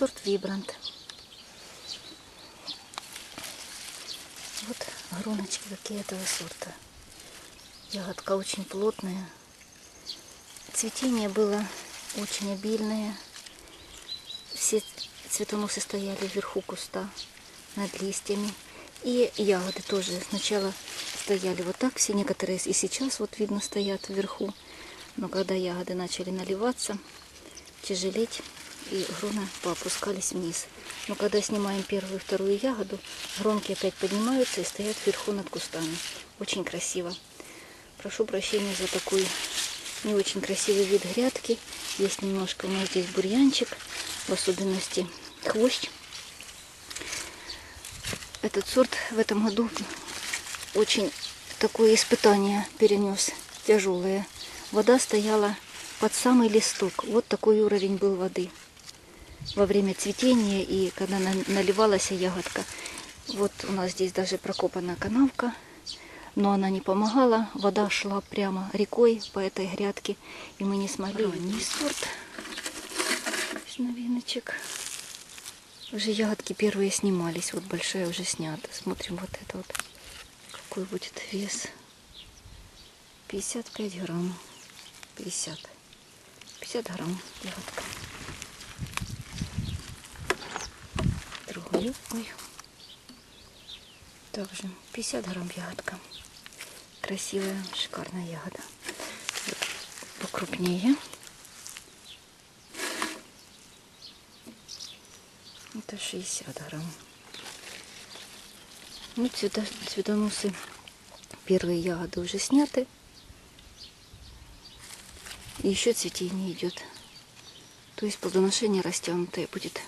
сорт Вибрант. Вот гроночки какие этого сорта. Ягодка очень плотная. Цветение было очень обильное. Все цветоносы стояли вверху куста, над листьями. И ягоды тоже сначала стояли вот так, все некоторые и сейчас вот видно стоят вверху. Но когда ягоды начали наливаться, тяжелеть, и гроны поопускались вниз. Но когда снимаем первую и вторую ягоду, гронки опять поднимаются и стоят вверху над кустами. Очень красиво. Прошу прощения за такой не очень красивый вид грядки. Есть немножко у нас здесь бурьянчик, в особенности хвощ. Этот сорт в этом году очень такое испытание перенес, тяжелое. Вода стояла под самый листок. Вот такой уровень был воды во время цветения и когда на- наливалась ягодка. Вот у нас здесь даже прокопана канавка, но она не помогала. Вода шла прямо рекой по этой грядке, и мы не смогли. Ранний сорт новиночек. Уже ягодки первые снимались, вот большая уже снята. Смотрим вот это вот, какой будет вес. 55 грамм. 50. 50 грамм ягодка. Другую. Ой. Также 50 грамм ягодка. Красивая, шикарная ягода. Покрупнее. Это 60 грамм. Ну, цвета, цветоносы. Первые ягоды уже сняты. И еще цветение идет. То есть плодоношение растянутое будет